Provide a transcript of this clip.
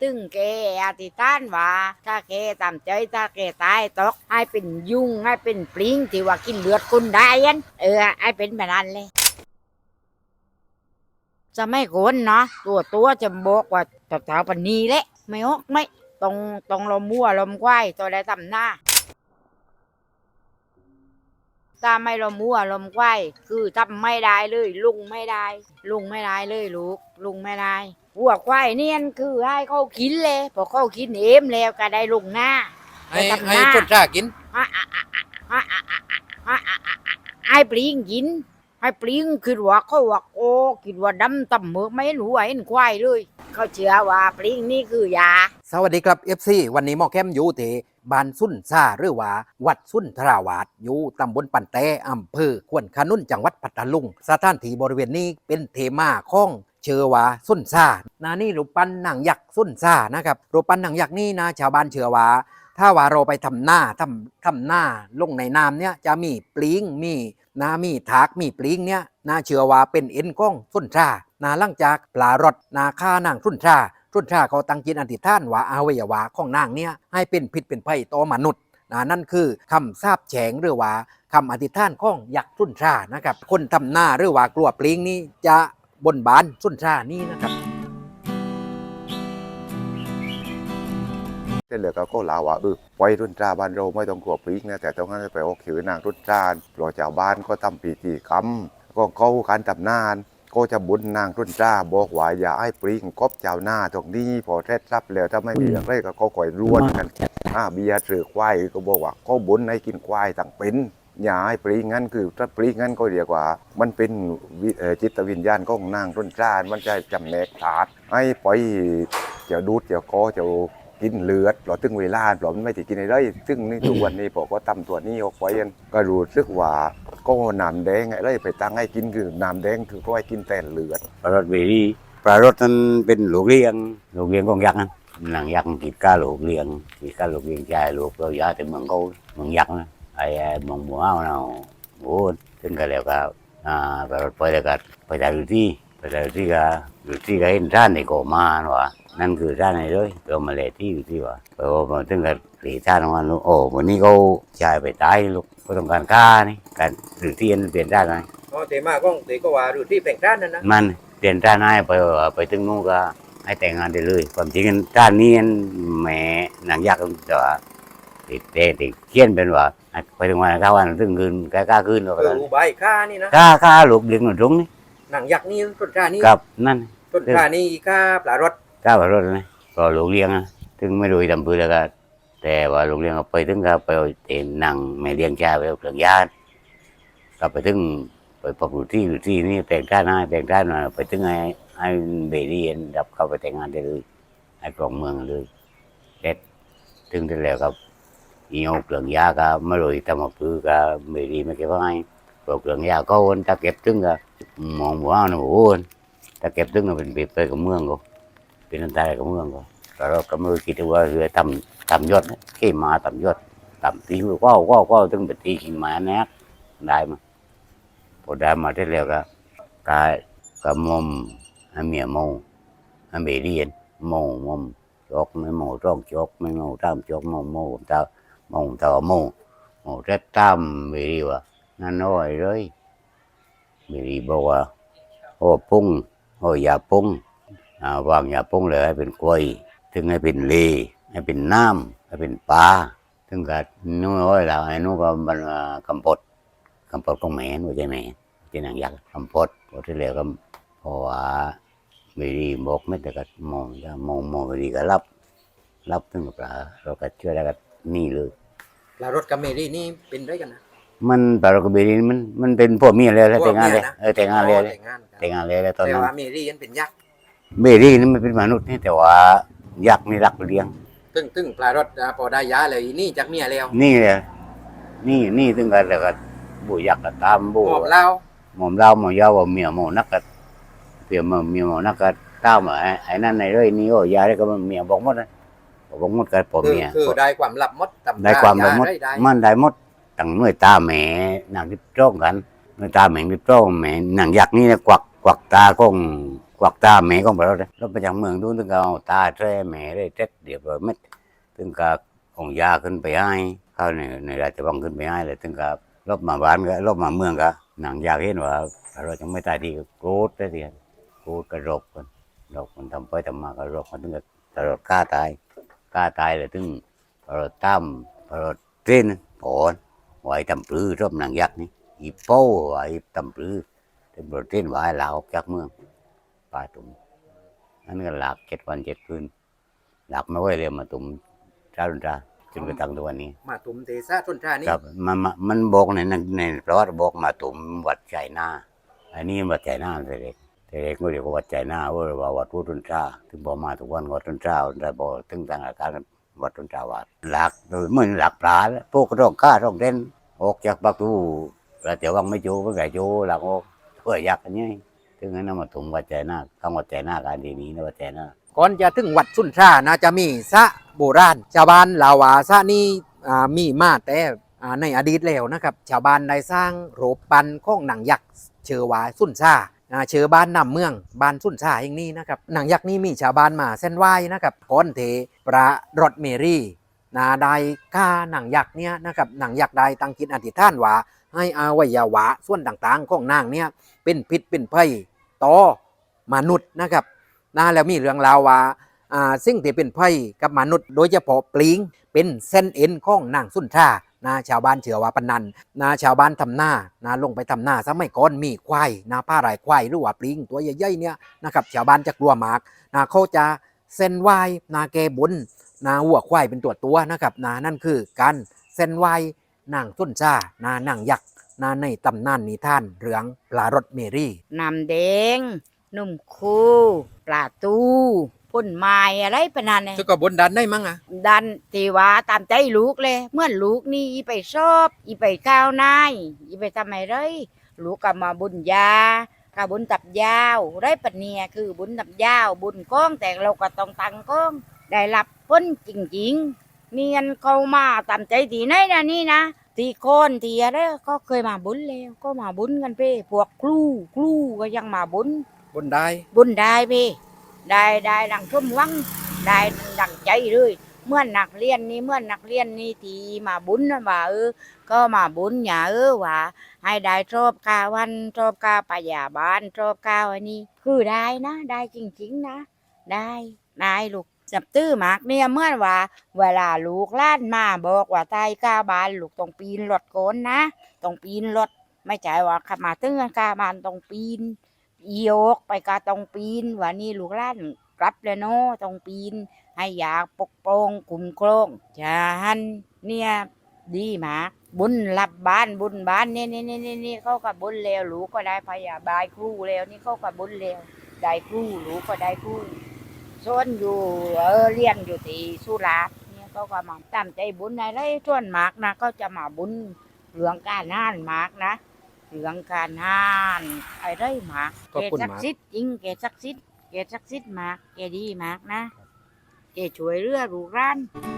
ตึงแกอธิษฐานว่า ถ้าแกตามใจถ้าแกตายตกให้เป็นยุงให้เป็นปลิงที่ว่ากินเลือดคนได้ยันเออให้เป็นแบบนั้นเลย จะไม่โกนเนาะตัวตัวจะบอกว่าแถวๆปันนี้แหละไม่ออกไม่ตรงตรงลมวัวลมควายตัวใดตำหน้าถ้าไม่ลมวัวลมควายคือทำไม่ได้เลย ลุงไม่ได้ ลุงไม่ได้เลยลูก ลุงไม่ได้ วัวควายเนี่ยคือให้เขากินเลยพอเขากินเอ็มแล้วก็ได้ลุงหน้าให้ไปทำหน้าให้คนจ้ากินให้ปลิงกินให้ปลิงคิดว่าเขาว่าโอ้คิดว่าดำตำเมือกไม่รู้ว่าเห็นควายเลยเขาเชื่อว่าปลิงนี่คือยา สวัสดีครับ FC วันนี้หมอแคมอยู่ที่บ้านสุนซาหรือว่า วัดสุนทราวาสอยู่ตำบลปันแตอำเภอควนขนุนจังหวัดปัตตาลุงสถานที่บริเวณนี้เป็นเทมาของเชื่อว่าสุนซานานี่รูปปั้นหนังยักษ์สุนซานะครับรูปปั้นหนังยักษ์นี่นะชาวบ้านเชื่อว่าถ้าว่าเราไปทำหน้าทำทำหน้าลงในน้ำเนี่ยจะมีปลิงมีนามีถากมีปลิงเนี่ยนาเชื่อว่าเป็นเอ็นก้องสุนทรานาหลังจากปลารดนาฆ่านางสุนทราสุนทราเขาตั้งจิตอธิษฐานว่าอาวัยวะของนางเนี่ยให้เป็นผิดเป็นภัยต่อมนุษย์นะนั่นคือคำสาบแฉงหรือว่าคำอธิษฐานของยักษ์สุนทรานะครับ คนทำหน้าหรือว่ากลัวปลิงนี่จะ บนบานสุนทรานี่นะครับเช่นเดียวกับก็ลาวว่าเออไว้รุ่นจ้าบ้านเราไม่ต้องกลัวพริกนะแต่ต้องให้ไปออกขือนางรุ่นจ้าเพราะชาวบ้านก็ทำปีจีกรรมก็เขาการทำนาน ก็จะบุญนางรุ่นจ้าบอกว่าอย่าให้ปริงกบเจ้าหน้าตรงนี้พอเท็ดรับแล้วถ้าไม่มีอะไรก็ก็คอยล้วนกันอ่าเบียร์ถือควายก็บอกว่าก็บุญให้กินควายต่างเป็น อย่าให้ปริงงั้นคือถ้าปริงงั้นก็เรียกว่า มันเป็นวิเอ่อจิตวิญญาณของนางรุ่นจ้ามันจะจำแนกถาดให้ปล่อยเจ้าดูดเจ้าคอเจ้ากินเลือดหรอตึงเวลาหรอมันไม่ได้กินอะไรตึงนี่ทุกวันนี้ผมก็ทำตัวนี้ออกไว้กันก็รู้สึกว่าก็น้ำแดงอะไรไปตั้งให้กินคือน้ำแดงคือก็ให้กินแต่เลือดปลารถเบรีปลารถนั้นเป็นลูกเลี้ยงลูกเลี้ยงของยักษ์นะหนังยักษ์กิดก้าลูกเลี้ยงกิดก้าลูกเลี้ยงใจลูกเราย้ายแต่เมืองเขาเมืองยักษ์นะ ไอ้ไอ้เมืองหมูเอาเนาะโอ้ถึงกันแล้วก็อ่าปลารถไปแล้วก็ไปได้อยู่ที่ไปได้อยู่ที่ก็อยู่ที่ก็เห็นร้านในโกมานะวะนั่นคือร้านไหนเลยเรามาเลยที่อยู่ที่ว่าเพราะว่ามาถึงกับตีท่านวันโอ้วันนี้เขาจ่ายไปตายลูกก็ต้องการค่านี่การหรือที่เปลี่ยนได้ไหมอ๋อเตมาก้องเตก็ว่าดูที่แปลงด้านนั่นนะมันเปลี่ยนด้านให้ไปว่าไปถึงนู้นก็ให้แต่งงานได้เลย ความจริงด้านนี้แหมหนังยากแต่ว่า ติดเตะติดเขียนเป็นว่าให้ไปถึงวันก้าวันถึงคืนกล้ากล้าคืนก็เอออุบายค่านี่นะกล้ากล้าลูกเลี้ยงหนุ่มตรงนี้หนังยักษ์นี่ต้นกล้านี่กับนั่นต้นกล้านี่ค่าปลารถกล้าแบบรถนะก็ลูกเลี้ยงนะถึงไม่รู้ทำปืนแล้วก็แต่ว่าลูกเลี้ยงก็ไปถึงก็ไปเอาเต็นหนังไม่เลี้ยงชาไปเอาเครื่องยานก็ไปถึงไปพบอยู่ที่อยู่ที่นี่แต่งด้านให้แต่งด้านมาไปถึงให้ให้เบรียนรับเข้าไปแต่งงานได้เลยให้กรองเมืองเลยเด็ดถึงได้แล้วกับ อีเอาเครื่องยาก็ไม่รู้ทำมาปือก็ไม่ดีไม่เก็บไว้พวกเครื่องยาก็วนถ้าเก็บถึงก็มองวเอาหนูโอนถ้าเก็บถึงก็เป็นปไปกับเมืองก็เป็นอันตรายกับเมืองก็แต่เราก็ไม่รู้คิดว่าเรือทำทำยอดนขี้หมาทำยอดทำตีก็ก็ก็ถึงไปตีขี้หมาแนกได้มาพอได้มาได้แล้วก็กายก็มอมให้เมียโมให้เบเรียน mồ mồm chốt mấy mồ tròn chốt mấy mồ tam chốt mồ mồ ta mồ ta mồ mồ rất tam bị đi à nó nói rồi bị đi bao à hồ pung hồ già pung à vàng già pung là hay เลยเป็นกล้วยถึงให้เป็นเลให้เป็นน้ำให้เป็นปลาถึงกับนู้น้อยแล้วไอ้นู้นก็มันกำปดกำปดของแม่หนูใจแม่เป็นอย่างยักษ์กำปดพอที่เหลือก็เพราะว่าไม่ดีบอกไม่แต่ก็มองจะมองมองไม่ดีก็รับรับถึงกับเราเราก็เชื่อแล้วก็ นี่เลยปลารถกับเมรี่นี่เป็นด้วยกันนะ มันปารกเบรีมันมันเป็นพวกเมียเลยแล้วแต่งงานเลยพวกมีนะเออแต่งงานเลยอ๋อแต่งงานกันแต่งงานเลยแล้วตอนแต่นั้นว่าเมรี่ยังเป็นยักษ์เบรีนี่มันเป็นมนุษย์นี่แต่ว่ายักษ์นี่รักเลี้ยง ตึงตึงปลารถอ่าพอได้ยาเลยนี่จากเมียแล้วนี่เลยนี่นี่ถึงกันแล้วก็บูยักษ์ก็ตามบูหมอบเหล้าหมอมเล่าหมอยาวว่าเมียหมอนักก็เปรียบมาเมียหมอนักก็ตามไอ้ไอ้นั่นในเรื่องนี้โอ้ยาได้ก็เมียบอกหมดนะ บอกหมดก็ปอคือเมียคือได้ความลับหมดตำได้ความยละมดได้ได้มันได้หมดตั้งหน่วยตาแหมนางที่จ้องกันหน่วยตาแหมที่จ้องแหมนางยักษ์นี่นะกวักกวักตาของกวักตาแม่ของเราเลยเราไปจากเมืองดูนถึงก็เอาตาแท้แม่ได้เท็ดเดียบร้อยเม็ดถึงก็องยาขึ้นไปให้เข้าในในราชวังขึ้นไปให้เลยถึงก็รบมาบ้านก็รบมาเมืองก็หนังอยากเห็นว่าเราจะไม่ตายดีก็โกรธได้ทีโกรธก็รบกันรบกันทำไปทำมาก็รบกันถึงก็ตลอดกล้าตาย กล้าตายเลยถึงพอเราตั้มพอเราเต้นผอนไว้ทำปลื้อรบหนังยักษ์นี่อีโป้ไว้ทำปลื้อเป็นโปรตีนไว้ลาออกจากเมืองป่าตุ่มนั่นก็หลักเจ็ดวันเจ็ดคืนหลักไม่ไหวเลยมาตุ่มจ้ารุนจ้าจนกระทั่งทุกวันนี้ มาตุมเตซาต้นชานี่ครับมันมันมันบอกในในในประวัติบอกมาตุ่มวัดใจหน้า อันนี้วัดใจหน้าแต่เด็ก แต่เด็กไม่เรียกว่าวัดใจหน้าเว่าว่าวัดพุทธนจ้าถึงบอกมาทุกวันวัดตุนจ้าได้บอกถึงทางอาการวัดตุนจ้าวัดหลักโดยมือนหลักปลาพวกร้องข้าร้องเด่นออกจากประตูแล้วเดี๋ยววังไม่จูไม่ไก่จูหลักออกช่วยยักอันนี้ถึงนั้นมาถุงวัดใจหน้าคำวัดใจหน้าการดีนี้นะวัดใจหน้าก่อนจะถึงวัดสุนทรานะจะมีสะโบราณชาวบ้านลาวาสะนี่มีมาแต่ในอดีตแล้วนะครับ ชาวบ้านได้สร้างโรูปปั้นของหนังยักษ์เชื่อว่าสุนทรา อ่าเชื่อบ้านนำเมืองบ้านสุนทราแห่งนี้นะครับหนังยักษ์นี้มีชาวบ้านมาเส้นไหว้นะครับก่อนเทพระรถเมรี่นาได้ฆ่าหนังยักษ์เนี่ยนะครับหนังยักษ์ได้ตั้งจิตอธิษฐานว่าให้อวัยวะส่วนต่างๆ ของนางเนี่ยเป็นพิษเป็นภัยต่อมนุษย์นะครับนะแล้วมีเรื่องราวว่าอ่าสิ่งที่เป็นภัยกับมนุษย์ โดยเฉพาะปลิงเป็นเส้นเอ็นของนางสุนทรา นะชาวบ้านเชื่อว่าปนันนะชาวบ้านทำหน้านะลงไปทำหน้าสมัยก่อนมีควายนะผ้าลายควายหรือว่าปลิงตัวใหญ่ๆเนี่ยนะครับชาวบ้านจะกลัวมากนะเขาจะเส้นไหวนาแกบนนาวัวควายเป็นตัวตัวนะครับนะนั่นคือการเส้นไหวนางสุนทรานะนางยักษ์นาในตำนานนิทานเรื่องปลารถเมรี่น้ำแดงนุ่มคูปลาตูพ่ นไม้อะไรประนันเนี่ยจะก็บนดันได้มั้งอะดันตีว่าตามใจลูกเลยเมื่อลูกนี่อีไปชอบ อีไปข้าวนายอีไปทำไมไรลูกก็มาบุญยากับบุญตับยาวไรปันเนียคือบุญตับยาว บุญก้องแต่เราก็ต้องตังก้องได้รับพ้นจริงๆเนียนเข้ามาตามใจทีไหนนะนี่นะทีโคนทีอะไรก็เคยมาบุญแล้วก็มาบุญกันเพ่พวกครูครูก็ยังมาบุญบนได้บุญได้พี่ ได้ได้ดังชมวังได้ดังใจเลยเมื่อนักเรียนนี่เมื่อนักเรียนนี่ที่มาบุญนะว่าเออ ก็มาบุญอย่าเออว่า ให้ได้ชอบกาวันชอบกาปยาบาลชอบกาอันนี้ คือได้นะ ได้จริง ๆ นะ ได้ได้ลูกจับตื้อหมากเนี่ยเมื่อว่า เวลาลูกล้านมาบอกว่าตายกาบานลูกต้องปีนรถโกนนะต้องปีนรถไม่ใช่ว่าขับมาตึ้งกาบานต้องปีน อีโยกไปกาตรงปีนว่านี่ลูกล้านกลับเลยเนาะตรงปีน ให้อยากปกป้องคุ้มโครงจาหันเนี่ยดีมากบุญรับบ้านบุญบ้านนี่นี่นี่นี่นี่เขาก็บุญแล้วลูกก็ได้พยาบาลครูแล้วนี่เขาก็บุญแล้วได้ครูลูกก็ได้ครูส่วนอยู่เออเรียนอยู่ที่สุราษฎร์เนี่ยเขาก็มาตามใจบุญอะไรส่วนมากนะเขาจะมาบุญเรื่องการงานมากนะ เรื่องการงานอะไรมากขอบแกคุณศักมากดิ์สิทธิ์จริงแกศักดิ์สิทธิ์แกศักดิ์สิทธิ์มากแกดีมากนะแกช่วยเรือลูกร้านค